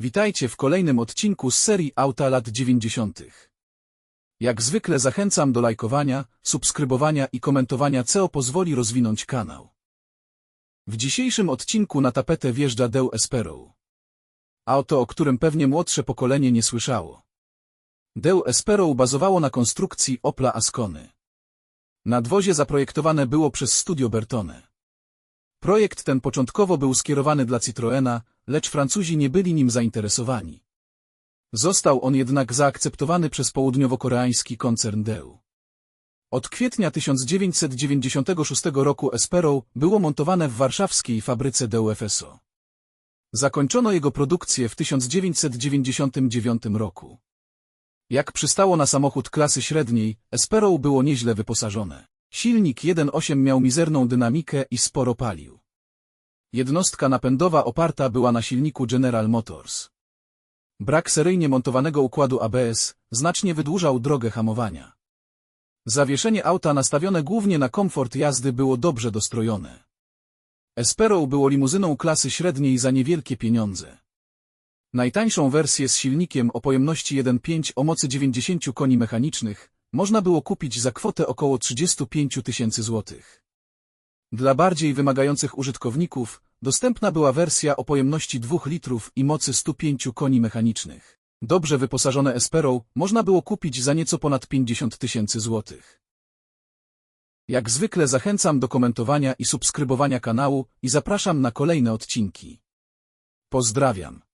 Witajcie w kolejnym odcinku z serii Auta lat 90. Jak zwykle zachęcam do lajkowania, subskrybowania i komentowania, co pozwoli rozwinąć kanał. W dzisiejszym odcinku na tapetę wjeżdża Deu Esperou. Auto, o którym pewnie młodsze pokolenie nie słyszało. Deu Esperou bazowało na konstrukcji Opla Ascony. Nadwozie zaprojektowane było przez Studio Bertone. Projekt ten początkowo był skierowany dla Citroena, lecz Francuzi nie byli nim zainteresowani. Został on jednak zaakceptowany przez południowo-koreański koncern Deu. Od kwietnia 1996 roku Esperou było montowane w warszawskiej fabryce Deu FSO. Zakończono jego produkcję w 1999 roku. Jak przystało na samochód klasy średniej, Esperou było nieźle wyposażone. Silnik 1.8 miał mizerną dynamikę i sporo palił. Jednostka napędowa oparta była na silniku General Motors. Brak seryjnie montowanego układu ABS znacznie wydłużał drogę hamowania. Zawieszenie auta nastawione głównie na komfort jazdy było dobrze dostrojone. Esperou było limuzyną klasy średniej za niewielkie pieniądze. Najtańszą wersję z silnikiem o pojemności 1.5 o mocy 90 koni mechanicznych można było kupić za kwotę około 35 tysięcy złotych. Dla bardziej wymagających użytkowników dostępna była wersja o pojemności 2 litrów i mocy 105 koni mechanicznych. Dobrze wyposażone Esperou można było kupić za nieco ponad 50 tysięcy złotych. Jak zwykle zachęcam do komentowania i subskrybowania kanału i zapraszam na kolejne odcinki. Pozdrawiam.